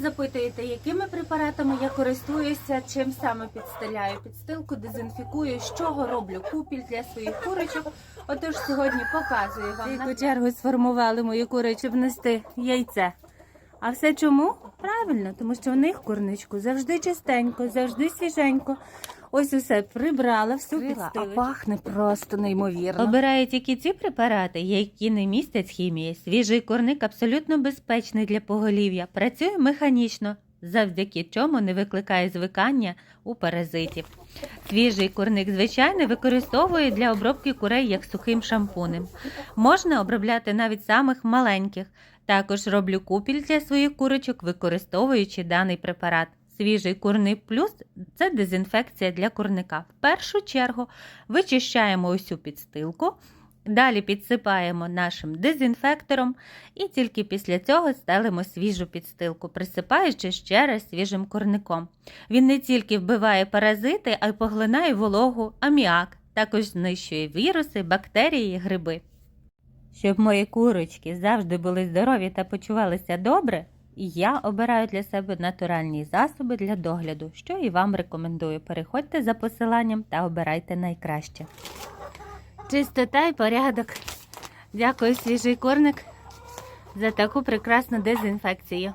запитуєте, якими препаратами я користуюся, чим саме підстеляю підстилку, дезінфікую, з чого роблю купіль для своїх курочок. Отож сьогодні показую вам. Яку чергу сформували мої кури, щоб нести яйце. А все чому? Правильно, тому що в них курничку завжди чистенько, завжди свіженько. Ось усе прибрала, всю Крила, підстилочку. а пахне просто неймовірно. Обираю тільки ті препарати, які не містять хімії. Свіжий курник абсолютно безпечний для поголів'я. Працює механічно, завдяки чому не викликає звикання у паразитів. Свіжий курник звичайний використовують для обробки курей як сухим шампунем. Можна обробляти навіть самих маленьких. Також роблю купіль для своїх курочок, використовуючи даний препарат. Свіжий курний плюс це дезінфекція для курника. В першу чергу вичищаємо усю підстилку, далі підсипаємо нашим дезінфектором і тільки після цього стелимо свіжу підстилку, присипаючи ще раз свіжим курником. Він не тільки вбиває паразити, а й поглинає вологу, аміак, також знищує віруси, бактерії, гриби. Щоб мої курочки завжди були здорові та почувалися добре, я обираю для себе натуральні засоби для догляду, що і вам рекомендую. Переходьте за посиланням та обирайте найкраще. Чистота і порядок. Дякую, свіжий корник, за таку прекрасну дезінфекцію.